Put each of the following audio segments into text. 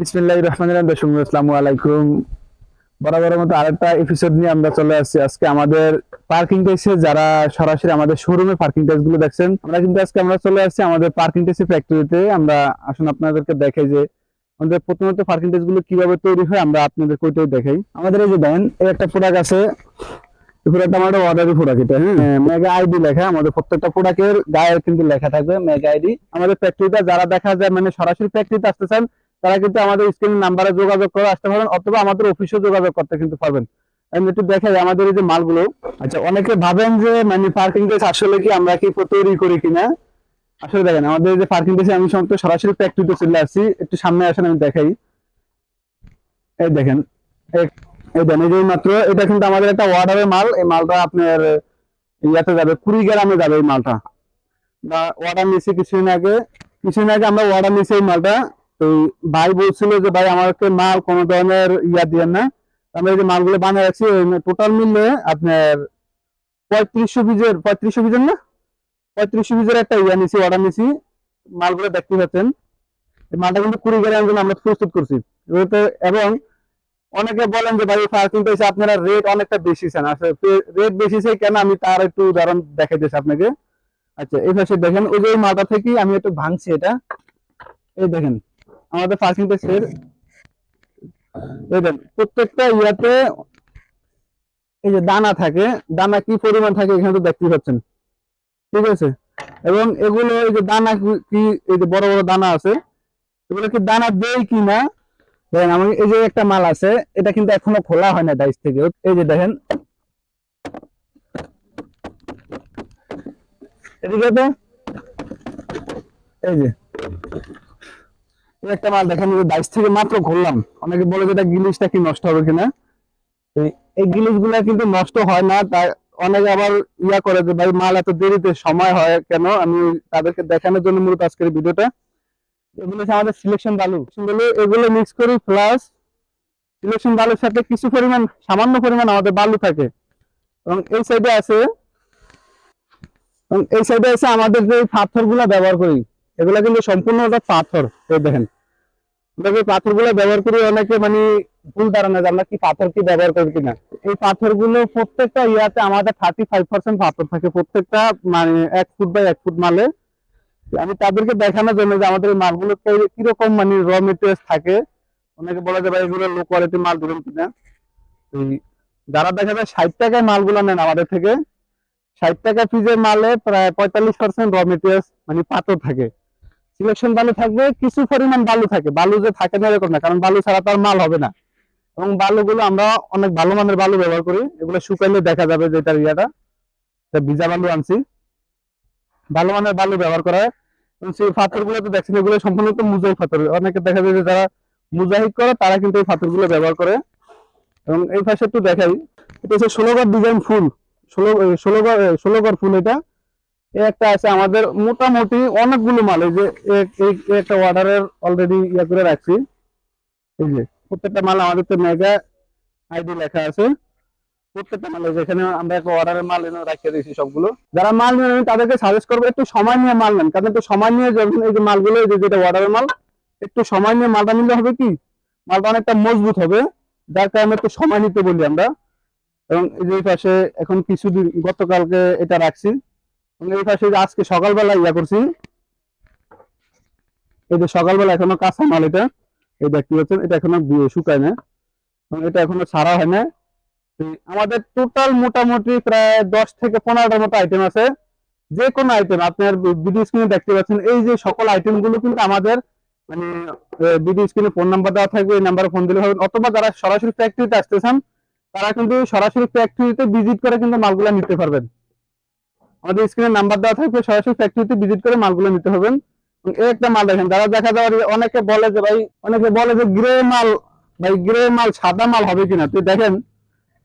বিসমিল্লাহ রহমান রহিম। দর্শক আসসালামু আলাইকুম। বরাবরের মতো আরেকটা এপিসোড নিয়ে আমরা চলে আসছি। আজকে আমাদের পার্কিং টেসে যারা সরাসরি আমাদের শোরুমে পার্কিং টেসগুলো দেখছেন আমরা কিন্তু আজকে আমরা চলে আসছি আমাদের পার্কিং টেসের ফ্যাক্টরিতে আমরা আসুন আপনাদেরকে দেখাই যে আমাদের প্রথমত পার্কিং টেসগুলো কীভাবে তৈরি হয় আমরা আপনাদের ওইটাই দেখাই। আমাদের এই যে দেন এই একটা প্রোডাক্ট আছে। প্রোডাক্ট আমাদের অর্ডারি প্রোডাক্ট এটা হ্যাঁ? মেগা আইডি লেখা আমাদের প্রত্যেকটা প্রোডাক্টের গায়ে কিন্তু লেখা থাকবে মেগা আইডি আমাদের ফ্যাক্টরিটা যারা দেখা যায় মানে সরাসরি ফ্যাক্টরিতে আসতে চান তারা কিন্তু আমাদের স্ক্রিন নাম্বারে যোগাযোগ করে আসতে পারেন অথবা আমাদের অফিসে যোগাযোগ করতে কিন্তু পারবেন। একটু দেখাই আমাদের এই যে মালগুলো। আচ্ছা অনেকে ভাবেন যে মানে পার্কিং প্লেস আসলে কি আমরা কি তৈরি করি কিনা? আসলে দেখেন, আমাদের যে পার্কিং প্লেসে আমি সমস্ত সরাসরি ফ্যাক্টরিতে চলে আসছি। একটু সামনে আসেন, আমি দেখাই। এই দেখেন, এই- দেখেন, এই মাত্র, এটা কিন্তু আমাদের একটা অর্ডারের মাল। এই মালটা আপনার ইয়াতে যাবে, কুড়িগ্রামে যাবে এই মালটা। বা অর্ডার নিয়েছি কিছুদিন আগে। কিছুদিন আগে আমরা অর্ডার নিয়েছি এই মালটা। তো ভাই বলছিল যে, ভাই, আমাকে মাল কোনো ধরনের ইয়া দিয়েন না। আমরা যে মালগুলো বানিয়ে রাখছি টোটাল মিললে আপনার পঁয়ত্রিশশো বীজের পঁয়ত্রিশশো বীজের না? পঁয়ত্রিশশো বীজের একটা ইয়া নিছি অর্ডার নিছি। মালগুলো দেখতে পাচ্ছেন। মালটা কিন্তু কুড়ি গ্রামের জন্য আমরা প্রস্তুত করছি। এবং অনেকে বলেন যে, ভাই পার্কিং পেয়েছে আপনারা রেট অনেকটা বেশি চান। আসলে রেট বেশি চাই কেন? আমি তার একটু উদাহরণ দেখাই দিয়েছি আপনাকে। আচ্ছা এই পাশে দেখেন, ওই যে মালটা থেকে আমি একটু ভাঙছি এটা। এই দেখেন আমাদের পার্কিং এই দেখেন, প্রত্যেকটা ইয়াতে এই যে দানা থাকে, দানা কি পরিমাণ থাকে এখানে তো দেখতেই পাচ্ছেন। ঠিক আছে? এবং এগুলো এই যে দানা কি- এই যে বড় বড় দানা আছে, এগুলো কি দানা দেয় কি না? দেখেন, আমি এই যে একটা মাল আছে, এটা কিন্তু এখনও খোলা হয় না ডাইস থেকে। এই যে দেখেন। এদিকে তো এই যে। একটা মাল দেখেন ডাইস থেকে মাত্র ঘুরলাম। অনেকে বলে যে গিলিশটা কি নষ্ট হবে কিনা? এই গিলিশগুলা কিন্তু নষ্ট হয় না তাই অনেকে আবার ইয়া করে যে, ভাই, মাল এত দেরিতে সময় হয় কেন? আমি তাদেরকে দেখানোর জন্য মূলত আজকের ভিডিওটা। এগুলো হচ্ছে আমাদের সিলেকশন বালু। এগুলো মিক্স করি প্লাস সিলেকশন বালুর সাথে কিছু পরিমাণ, সামান্য পরিমাণ আমাদের বালু থাকে। এবং এই সাইডে আছে, এবং এই সাইডে আছে আমাদের যে পাথরগুলা ব্যবহার করি, এগুলা কিন্তু সম্পূর্ণ পাথর। দেখেন আমরা যে পাথরগুলো ব্যবহার করি অনেকে মানে ভুল ধারণা যে কি পাথর কি ব্যবহার করি কিনা। এই পাথরগুলো প্রত্যেকটা ইয়াতে আমাদের থার্টি ফাইভ পার্সেন্ট পাথর থাকে। প্রত্যেকটা মানে এক ফুট বাই এক ফুট মালে। আমি তাদেরকে দেখানোর জন্য যে আমাদের মালগুলো কীরকম মানে র মেটেরিয়ালস থাকে। অনেকে বলা যে ভাই এগুলো লো কোয়ালিটি মাল, ধরুন কিনা। যারা দেখা যায় ষাট টাকায় মালগুলো নেন আমাদের থেকে, ষাট টাকা পিসের মালে প্রায় পঁয়তাল্লিশ পার্সেন্ট র মেটেরিয়ালস মানে পাথর থাকে। সিলেকশন বালু থাকবে, কিছু পরিমাণ বালু থাকে। বালু যে থাকে না এরকম না, কারণ বালু ছাড়া তো আর মাল হবে না। এবং বালুগুলো আমরা অনেক ভালো মানের বালু ব্যবহার করি, এগুলো শুকাইলে দেখা যাবে যে এটার ইয়াটা। ভিজা বালু আনছি। ভালো মানের বালু ব্যবহার করা হয়। সেই পাথরগুলো তো দেখছেন, এগুলো সম্পূর্ণ তো মুজাহিদ পাথর। অনেকে দেখা যায় যে যারা মুজাহিদ করে, তারা কিন্তু এই পাথরগুলো ব্যবহার করে। এবং এই পাশে একটু দেখাই। এটা হচ্ছে ষোলোগড় ডিজাইন ফুল। ষোলো ষোলোগড় ষোলোগড় ফুল এটা। একটা আছে, আমাদের মোটামুটি অনেকগুলো মাল, এই যে একটা অর্ডারের অলরেডি ইয়ে করে রাখছি। এই যে, প্রত্যেকটা মাল আমাদের তো মেগা আইডি লেখা আছে। প্রত্যেকটা মাল, এই যে এখানে আমরা একটা অর্ডারের মাল এনে রাখিয়ে দিয়েছি সবগুলো। যারা মাল নেবেন আমি তাদেরকে সাজেস্ট করব, একটু সময় নিয়ে মাল নেন। কারণ একটু সময় নিয়ে যখন এই যে মালগুলো, এই যে যেটা অর্ডারের মাল, একটু সময় নিয়ে মালটা নিলে হবে কি, মালটা অনেকটা মজবুত হবে। যার কারণে একটু সময় নিতে বলি আমরা। এবং এই যে পাশে এখন কিছুদিন গতকালকে এটা রাখছি। এই পাশে আজকে সকালবেলা ইয়া করছি, এই যে সকালবেলা এখনও কাঁচা মাল এটা, এই দেখতে পাচ্ছেন এটা এখনও শুকায় না। এটা এখনও ছাড়া হয় না। আমাদের টোটাল মোটামুটি প্রায় দশ থেকে পনেরোটার মতো আইটেম আছে। যে কোনো আইটেম আপনার ভিডিও স্ক্রিনে দেখতে পাচ্ছেন, এই যে সকল আইটেমগুলো কিন্তু আমাদের মানে ভিডিও স্ক্রিনে ফোন নাম্বার দেওয়া থাকবে, এই নাম্বারে ফোন দিলে হবে। অথবা যারা সরাসরি ফ্যাক্টরিতে আসতেছেন তারা কিন্তু সরাসরি ফ্যাক্টরিতে ভিজিট করে কিন্তু মালগুলা নিতে পারবেন। আমাদের স্ক্রিনে নাম্বার দেওয়া থাকবে, সরাসরি ফ্যাক্টরিতে ভিজিট করে মালগুলো নিতে হবেন। এই একটা মাল দেখেন, যারা দেখা যাওয়ার অনেকে বলে যে ভাই, অনেকে বলে যে গ্রে মাল, ভাই গ্রে মাল সাদা মাল হবে কিনা? তুই দেখেন,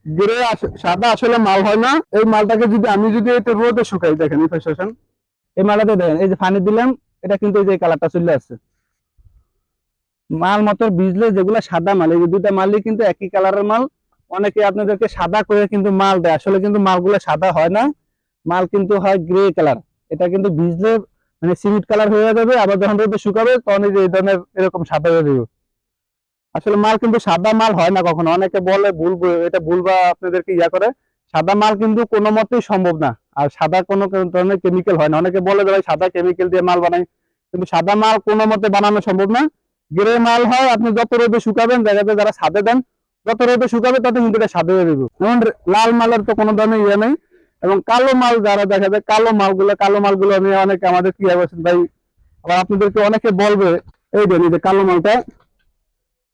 গ্রে সাদা আসলে মাল হয় না। এই মালটাকে যদি আমি যদি এটা রোদে শুকাই, দেখেন, এই ফেসন এই মালটাতে দেখেন, এই যে পানি দিলাম, এটা কিন্তু এই যে কালারটা চলে আসছে। মাল মতো বিজলে যেগুলো সাদা মাল, এই যে দুইটা মালই কিন্তু একই কালারের মাল। অনেকে আপনাদেরকে সাদা করে কিন্তু মাল দেয়। আসলে কিন্তু মালগুলো সাদা হয় না। মাল কিন্তু হয় গ্রে কালার এটা কিন্তু ভিজলে মানে সিমেন্ট কালার হয়ে যাবে, আবার যখন রোদে শুকাবে তখন এই যে এই ধরনের এরকম সাদা হয়ে যাবে। আসলে মাল কিন্তু সাদা মাল হয় না কখনো। অনেকে বলে ভুল এটা ভুল বা আপনাদেরকে ইয়া করে। সাদা মাল কিন্তু কোনো মতেই সম্ভব না। আর সাদা কোনো ধরনের কেমিক্যাল হয় না। অনেকে বলে যে ভাই, সাদা কেমিক্যাল দিয়ে মাল বানাই। কিন্তু সাদা মাল কোনো মতে বানানো সম্ভব না। গ্রে মাল হয়, আপনি যত রোদে শুকাবেন দেখা যায় যারা সাদে দেন, যত রোদে শুকাবে, তত কিন্তু এটা সাদা হয়ে যাবে। যেমন লাল মালের তো কোনো ধরনের ইয়ে নেই। এবং কালো মাল যারা দেখা যায়, কালো মালগুলো কালো মালগুলো নিয়ে অনেকে আমাদের কি বলছেন, ভাই, আবার আপনাদেরকে অনেকে বলবে, এই দেন যে কালো মালটা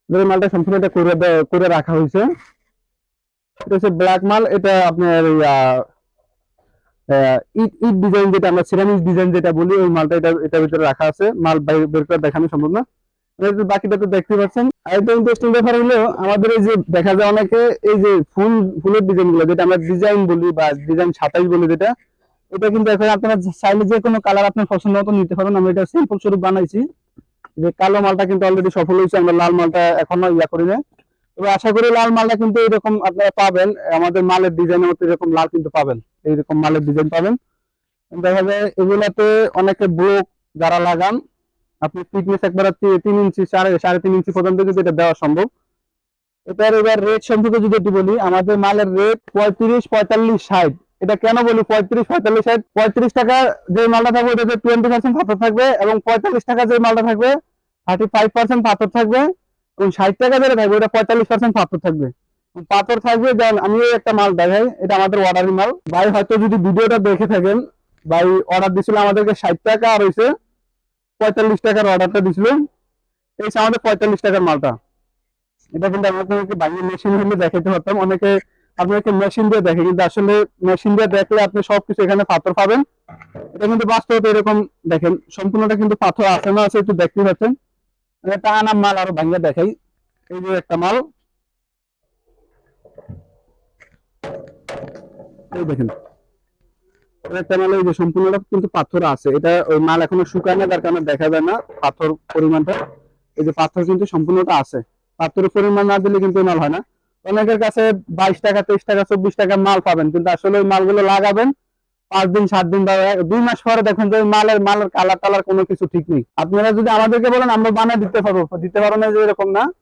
যে মালটা সম্পূর্ণ এটা করে করে রাখা হয়েছে। এটা হচ্ছে ব্ল্যাক মাল, এটা আপনার ইট ইট ডিজাইন যেটা আমরা সিরামিক ডিজাইন যেটা বলি, ওই মালটা এটা, এটার ভিতরে রাখা আছে। মাল বাইরে, বের করে দেখানো সম্ভব না। বাকিটা তো দেখতে পাচ্ছেন। আর একটা ইন্টারেস্টিং ব্যাপার হলো, আমাদের এই যে দেখা যায় অনেকে এই যে ফুল, ফুলের ডিজাইনগুলো, যেটা আমরা ডিজাইন বলি বা ডিজাইন সাতাইশ বলি যেটা, এটা কিন্তু এখন চাইলে যে কোনো কালার আপনার পছন্দ মতো নিতে পারেন। আমি এটা স্বরূপ বানাইছি। যে কালো মালটা কিন্তু অলরেডি সফল হয়েছে, আমরা লাল মালটা এখনও ইয়া করি না তবে আশা করি লাল মালটা কিন্তু এরকম আপনারা পাবেন। আমাদের মালের ডিজাইনের মতো এরকম লাল কিন্তু পাবেন। এইরকম মালের ডিজাইন পাবেন। দেখা যায় এগুলাতে অনেকে ব্লক যারা লাগান আপনি ফিটনেস একবার তিন ইঞ্চি সাড়ে সাড়ে তিন ইঞ্চি পর্যন্ত কিন্তু এটা দেওয়া সম্ভব। এটার এবার রেট সম্পর্কে যদি একটু বলি, আমাদের মালের রেট পঁয়ত্রিশ, পঁয়তাল্লিশ ষাট। এটা কেন বলি পঁয়ত্রিশ, পঁয়তাল্লিশ ষাট? পঁয়ত্রিশ টাকা যে মালটা থাকবে ওটাতে টোয়েন্টি পার্সেন্ট পাথর থাকবে এবং পঁয়তাল্লিশ টাকা যে মালটা থাকবে থার্টি ফাইভ পার্সেন্ট পাথর থাকবে এবং ষাট টাকা যেটা থাকবে, ওটা পঁয়তাল্লিশ পার্সেন্ট পাথর থাকবে। পাথর থাকবে, দেন আমি একটা মাল দেখাই, এটা আমাদের অর্ডারি মাল। ভাই হয়তো যদি ভিডিওটা দেখে থাকেন, ভাই অর্ডার দিছিল আমাদেরকে ষাট টাকা আর হয়েছে পঁয়তাল্লিশ টাকার অর্ডারটা দিছিল এই আমাদের পঁয়তাল্লিশ টাকার মালটা। এটা কিন্তু আপনাদেরকে বাইরে মেশিন হলে দেখাতে পারতাম। অনেকে আপনাকে মেশিন দিয়ে দেখে, কিন্তু আসলে মেশিন দিয়ে দেখলে আপনি সবকিছু এখানে পাথর পাবেন। এটা কিন্তু বাস্তবতা এরকম দেখেন, সম্পূর্ণটা কিন্তু পাথর আছে না আছে একটু দেখতে পাচ্ছেন। এটা আনাম মাল আরও ভাঙ্গা দেখাই। এই যে একটা মাল। এই দেখেন। এই যে সম্পূর্ণটা কিন্তু পাথর আছে। এটা ওই মাল এখনও শুকায় না তার কারণে দেখা যায় না পাথর পরিমাণটা। এই যে পাথর কিন্তু সম্পূর্ণটা আছে। পাথরের পরিমাণ না দিলে কিন্তু মাল হয় না। অনেকের কাছে বাইশ টাকা, তেইশ টাকা, চব্বিশ টাকা মাল পাবেন, কিন্তু আসলে ওই মালগুলো লাগাবেন পাঁচ দিন, সাত দিন বা দুই মাস পরে দেখেন যে মালের মালের কালার টালার কোনো কিছু ঠিক নেই। আপনারা যদি আমাদেরকে বলেন, আমরা বানিয়ে দিতে পারব। দিতে পারব না যে এরকম না।